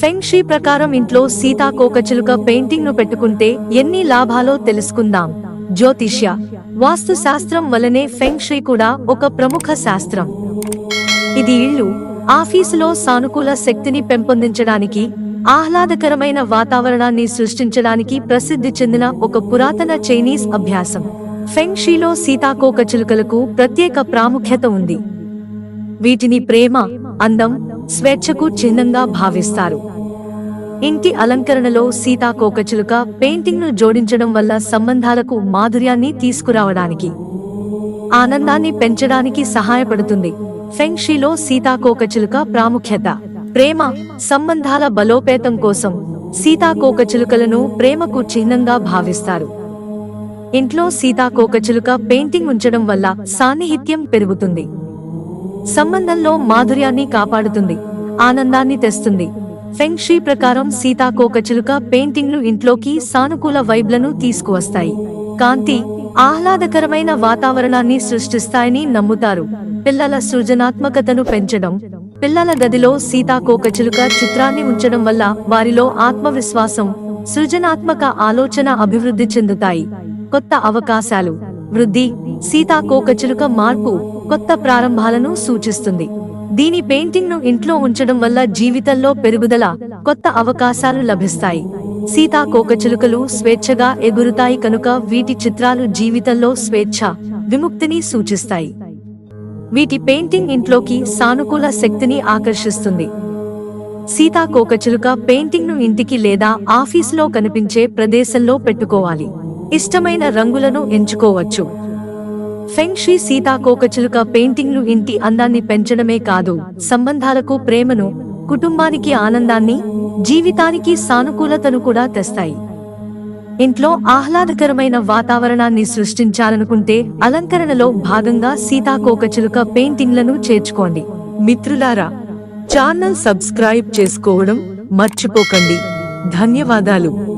ఫెంగ్ she ప్రకారం ఇంట్లో సీతాకోకచిలుక పెయింటింగ్ను పెట్టుకుంటే ఎన్ని లాభాలో తెలుసుకుందాం. జ్యోతిష్య వాస్తు శాస్త్రం వలనే ఫెంగ్ షీ కూడా ఒక ప్రముఖ శాస్త్రం. ఇది ఇళ్ళు ఆఫీసులో సానుకూల శక్తిని పెంపొందించడానికి ఆహ్లాదకరమైన వాతావరణాన్ని సృష్టించడానికి ప్రసిద్ధి చెందిన ఒక పురాతన చైనీస్ అభ్యాసం. ఫెంగ్ షీలో సీతాకోకచిలుకలకు ప్రత్యేక ప్రాముఖ్యత ఉంది. వీటిని ప్రేమ అందం స్వేచ్ఛకు చిహ్నంగా భావిస్తారు. ఇంటి అలంకరణలో సీతాకోకచిలుక పెయింటింగ్ను జోడించడం వల్ల సంబంధాలకు మాధుర్యాన్ని తీసుకురావడానికి ఆనందాన్ని పెంచడానికి సహాయపడుతుంది. ఫెంగ్షీలో సీతాకోకచిలుక ప్రాముఖ్యత ప్రేమ సంబంధాల బలోపేతం కోసం సీతాకోకచిలుకలను ప్రేమకు చిహ్నంగా భావిస్తారు. ఇంట్లో సీతాకోకచిలుక పెయింటింగ్ ఉంచడం వల్ల సాన్నిహిత్యం పెరుగుతుంది. సంబంధంలో మాధుర్యాన్ని కాపాడుతుంది ఆనందాన్ని తెస్తుంది. ఫెంగ్షీ ప్రకారం సీతాకోకచిలుక పెయింటింగ్లు ఇంట్లోకి సానుకూల వైబ్లను తీసుకువస్తాయి. కాంతి ఆహ్లాదకరమైన వాతావరణాన్ని సృష్టిస్తాయని నమ్ముతారు. పిల్లల సృజనాత్మకతను పెంచడం పిల్లల గదిలో సీతాకోకచిలుక చిత్రాన్ని ఉంచడం వల్ల వారిలో ఆత్మవిశ్వాసం సృజనాత్మక ఆలోచన అభివృద్ధి చెందుతాయి. కొత్త అవకాశాలు వృద్ధి సీతాకోకచిలుక మార్పు కొత్త ప్రారంభాలను సూచిస్తుంది. దీని పెయింటింగ్ను ఇంట్లో ఉంచడం వల్ల జీవితంలో పెరుగుదల కొత్త అవకాశాలు లభిస్తాయి. సీతాకోకచిలుకలు స్వేచ్ఛగా ఎగురుతాయి కనుక వీటి చిత్రాలు జీవితంలో స్వేచ్ఛ విముక్తిని సూచిస్తాయి. వీటి పెయింటింగ్ ఇంట్లోకి సానుకూల శక్తిని ఆకర్షిస్తుంది. సీతాకోకచిలుక పెయింటింగ్ను ఇంటికి లేదా ఆఫీసులో కనిపించే ప్రదేశంలో పెట్టుకోవాలి. ఇష్టమైన రంగులను ఎంచుకోవచ్చు. ఫెంగ్షీ సీతాకోకచిలుక పెయింటింగ్లు ఇంటి అందాన్ని పెంచడమే కాదు సంబంధాలకు ప్రేమను కుటుంబానికి ఆనందాన్ని జీవితానికి సానుకూలతను కూడా తెస్తాయి. ఇంట్లో ఆహ్లాదకరమైన వాతావరణాన్ని సృష్టించాలనుకుంటే అలంకరణలో భాగంగా సీతాకోకచిలుక పెయింటింగ్లను చేర్చుకోండి. మిత్రులారా ఛానల్ సబ్స్క్రైబ్ చేసుకోవడం మర్చిపోకండి. ధన్యవాదాలు.